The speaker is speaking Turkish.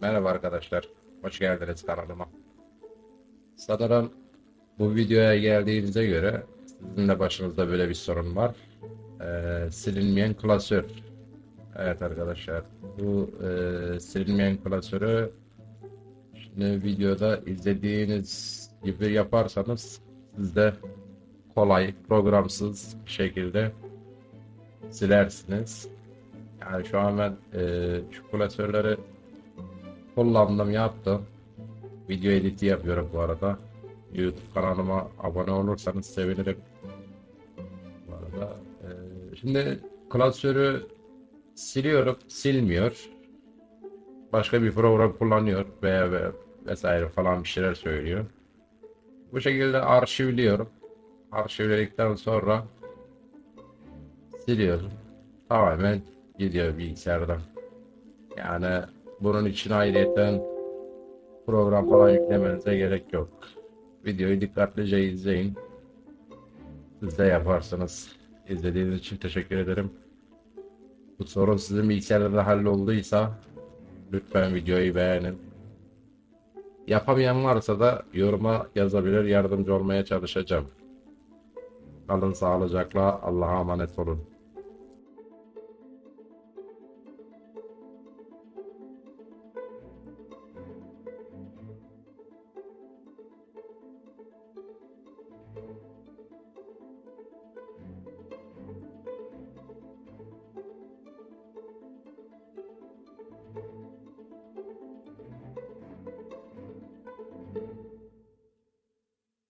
Merhaba arkadaşlar. Hoş geldiniz kanalıma. Sanırım bu videoya geldiğinize göre sizin de başınızda böyle bir sorun var. Ee, silinmeyen klasör. Evet arkadaşlar. Bu e, silinmeyen klasörü şimdi videoda izlediğiniz gibi yaparsanız siz de kolay, programsız bir şekilde silersiniz. Yani şu an ben e, şu klasörleri kullandım, yaptım. Video editi yapıyorum bu arada. YouTube kanalıma abone olursanız sevinirim. Bu arada. e, şimdi klasörü siliyorum, silmiyor. Başka bir program kullanıyor veya ve vesaire falan bir şeyler söylüyor. Bu şekilde arşivliyorum. Arşivledikten sonra siliyorum. Tamamen gidiyor bilgisayardan. Yani bunun için ayrıyeten program falan yüklemenize gerek yok. Videoyu dikkatlice izleyin. Siz de yaparsınız. İzlediğiniz için teşekkür ederim. Bu sorun sizin bilgisayarda hallolduysa lütfen videoyu beğenin. Yapamayan varsa da yoruma yazabilir, yardımcı olmaya çalışacağım. Kalın sağlıcakla, Allah'a emanet olun.